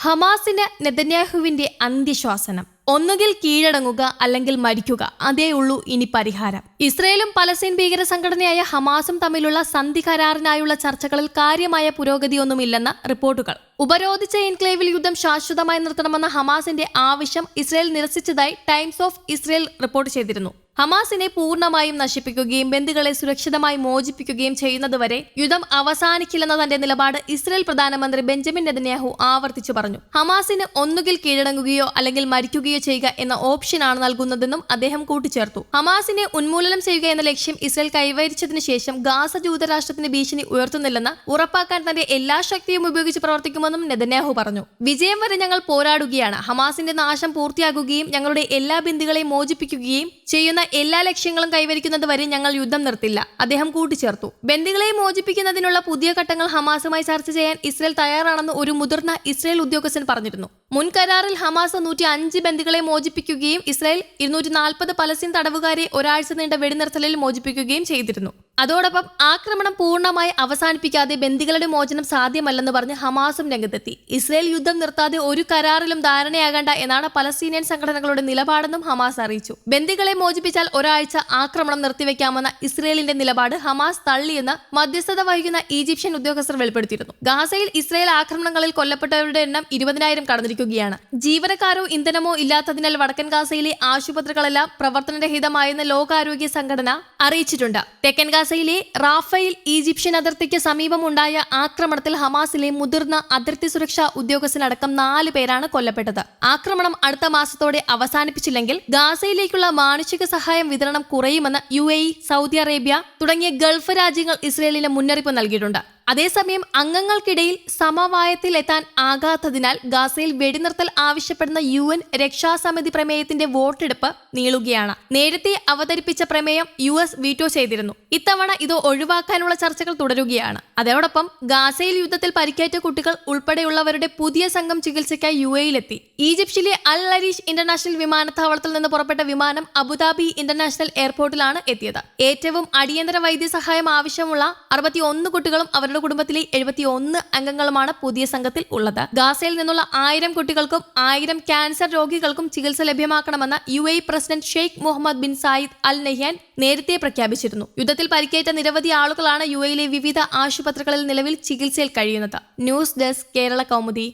ഹമാസിന് നെതന്യാഹുവിന്റെ അന്ത്യശ്വാസനം. ഒന്നുകിൽ കീഴടങ്ങുക അല്ലെങ്കിൽ മരിക്കുക. അതേ ഉള്ളൂ ഇനി പരിഹാരം. ഇസ്രയേലും പലസ്തീൻ ഭീകര സംഘടനയായ ഹമാസും തമ്മിലുള്ള സന്ധി കരാറിനായുള്ള ചർച്ചകളിൽ കാര്യമായ പുരോഗതിയൊന്നുമില്ലെന്ന റിപ്പോർട്ടുകൾ. ഉപരോധിച്ച എൻക്ലേവിൽ യുദ്ധം ശാശ്വതമായി നിർത്തണമെന്ന ഹമാസിന്റെ ആവശ്യം ഇസ്രയേൽ നിരസിച്ചതായി ടൈംസ് ഓഫ് ഇസ്രയേൽ റിപ്പോർട്ട് ചെയ്തിരുന്നു. ഹമാസിനെ പൂർണമായും നശിപ്പിക്കുകയും ബന്ധുക്കളെ സുരക്ഷിതമായി മോചിപ്പിക്കുകയും ചെയ്യുന്നതുവരെ യുദ്ധം അവസാനിക്കില്ലെന്ന തന്റെ നിലപാട് ഇസ്രയേൽ പ്രധാനമന്ത്രി ബെഞ്ചമിൻ നെതന്യാഹു ആവർത്തിച്ചു പറഞ്ഞു. ഹമാസിന് ഒന്നുകിൽ കീഴടങ്ങുകയോ അല്ലെങ്കിൽ മരിക്കുകയോ ചെയ്യുക എന്ന ഓപ്ഷനാണ് നൽകുന്നതെന്നും അദ്ദേഹം കൂട്ടിച്ചേർത്തു. ഹമാസിനെ ഉന്മൂലനം ചെയ്യുക എന്ന ലക്ഷ്യം ഇസ്രയേൽ കൈവരിച്ചതിനു ശേഷം ഗാസ ജൂതരാഷ്ട്രത്തിന് ഭീഷണി ഉയർത്തുന്നില്ലെന്ന് ഉറപ്പാക്കാൻ തന്റെ എല്ലാ ശക്തിയും ഉപയോഗിച്ച് പ്രവർത്തിക്കുമെന്നും നെതന്യാഹു പറഞ്ഞു. വിജയം വരെ ഞങ്ങൾ പോരാടുകയാണ്. ഹമാസിന്റെ നാശം പൂർത്തിയാകുകയും ഞങ്ങളുടെ എല്ലാ ബിന്ദുകളെയും മോചിപ്പിക്കുകയും ചെയ്യുന്ന എല്ലാ ലക്ഷ്യങ്ങളും കൈവരിക്കുന്നത് വരെ ഞങ്ങൾ യുദ്ധം നിർത്തില്ല. അദ്ദേഹം കൂട്ടിച്ചേർത്തു. ബന്ദികളെ മോചിപ്പിക്കുന്നതിനുള്ള പുതിയ ഘട്ടങ്ങൾ ഹമാസുമായി ചർച്ച ചെയ്യാൻ ഇസ്രയേൽ തയ്യാറാണെന്ന് ഒരു മുതിർന്ന ഇസ്രയേൽ ഉദ്യോഗസ്ഥൻ പറഞ്ഞിരുന്നു. മുൻ കരാറിൽ ഹമാസ് നൂറ്റി അഞ്ച് ബന്ദികളെ മോചിപ്പിക്കുകയും ഇസ്രയേൽ ഇരുന്നൂറ്റി നാൽപ്പത് പലസ്തീൻ തടവുകാരെ ഒരാഴ്ച നീണ്ട വെടിനിർത്തലിൽ മോചിപ്പിക്കുകയും ചെയ്തിരുന്നു. അതോടൊപ്പം ആക്രമണം പൂർണമായി അവസാനിപ്പിക്കാതെ ബന്ദികളുടെ മോചനം സാധ്യമല്ലെന്ന് പറഞ്ഞ് ഹമാസും രംഗത്തെത്തി. ഇസ്രയേൽ യുദ്ധം നിർത്താതെ ഒരു കരാറിലും ധാരണയാകേണ്ട എന്നാണ് പലസ്തീനിയൻ സംഘടനകളുടെ നിലപാടെന്നും ഹമാസ് അറിയിച്ചു. ബന്ദികളെ മോചിപ്പിച്ചാൽ ഒരാഴ്ച ആക്രമണം നിർത്തിവെക്കാമെന്ന ഇസ്രയേലിന്റെ നിലപാട് ഹമാസ് തള്ളിയെന്ന് മധ്യസ്ഥത വഹിക്കുന്ന ഈജിപ്ഷ്യൻ ഉദ്യോഗസ്ഥർ വെളിപ്പെടുത്തിയിരുന്നു. ഗാസയിൽ ഇസ്രയേൽ ആക്രമണങ്ങളിൽ കൊല്ലപ്പെട്ടവരുടെ എണ്ണം ഇരുപതിനായിരം കടന്നിരിക്കുകയാണ്. ജീവനക്കാരോ ഇന്ധനമോ ഇല്ലാത്തതിനാൽ വടക്കൻ ഗാസയിലെ ആശുപത്രികളെല്ലാം പ്രവർത്തനരഹിതമായെന്ന് ലോകാരോഗ്യ സംഘടന അറിയിച്ചിട്ടുണ്ട്. തെക്കൻ ഗാസയിലെ റാഫയിൽ ഈജിപ്ഷ്യൻ അതിർത്തിക്ക് സമീപമുണ്ടായ ആക്രമണത്തിൽ ഹമാസിലെ മുതിർന്ന അതിർത്തി സുരക്ഷാ ഉദ്യോഗസ്ഥനടക്കം നാല് പേരാണ് കൊല്ലപ്പെട്ടത്. ആക്രമണം അടുത്ത മാസത്തോടെ അവസാനിപ്പിച്ചില്ലെങ്കിൽ ഗാസയിലേക്കുള്ള മാനുഷിക സഹായം വിതരണം കുറയുമെന്ന് യു സൗദി അറേബ്യ തുടങ്ങിയ ഗൾഫ് രാജ്യങ്ങൾ ഇസ്രയേലിന് മുന്നറിയിപ്പ് നൽകിയിട്ടുണ്ട്. അതേസമയം അംഗങ്ങൾക്കിടയിൽ സമവായത്തിൽ എത്താൻ ആകാത്തതിനാൽ ഗാസയിൽ വെടിനിർത്തൽ ആവശ്യപ്പെടുന്ന യു എൻ രക്ഷാസമിതി പ്രമേയത്തിന്റെ വോട്ടെടുപ്പ് നീളുകയാണ്. നേരത്തെ അവതരിപ്പിച്ച പ്രമേയം യു എസ് വീറ്റോ ചെയ്തിരുന്നു. ഇത്തവണ ഇത് ഒഴിവാക്കാനുള്ള ചർച്ചകൾ തുടരുകയാണ്. അതോടൊപ്പം ഗാസയിൽ യുദ്ധത്തിൽ പരിക്കേറ്റ കുട്ടികൾ ഉൾപ്പെടെയുള്ളവരുടെ പുതിയ സംഘം ചികിത്സയ്ക്കായി യു എയിലെത്തി ഈജിപ്തിലെ അൽ അരീഷ് ഇന്റർനാഷണൽ വിമാനത്താവളത്തിൽ നിന്ന് പുറപ്പെട്ട വിമാനം അബുദാബി ഇന്റർനാഷണൽ എയർപോർട്ടിലാണ് എത്തിയത്. ഏറ്റവും അടിയന്തര വൈദ്യസഹായം ആവശ്യമുള്ള അറുപത്തി ഒന്ന് കുട്ടികളും അവരുടെ കുടുംബത്തിലെ എഴുപത്തി ഒന്ന് അംഗങ്ങളുമാണ് പുതിയ സംഘത്തിൽ ഉള്ളത്. ഗാസയിൽ നിന്നുള്ള ആയിരം കുട്ടികൾക്കും ആയിരം ക്യാൻസർ രോഗികൾക്കും ചികിത്സ ലഭ്യമാക്കണമെന്ന് U A president Sheikh Mohammed bin Zayed Al Nahyan നേരത്തെ പ്രഖ്യാപിച്ചിരുന്നു. യുദ്ധത്തിൽ പരിക്കേറ്റ നിരവധി ആളുകളാണ് യു എയിലെ വിവിധ ആശുപത്രികളിൽ നിലവിൽ ചികിത്സയിൽ കഴിയുന്നത്. News desk Kerala Kaumudi.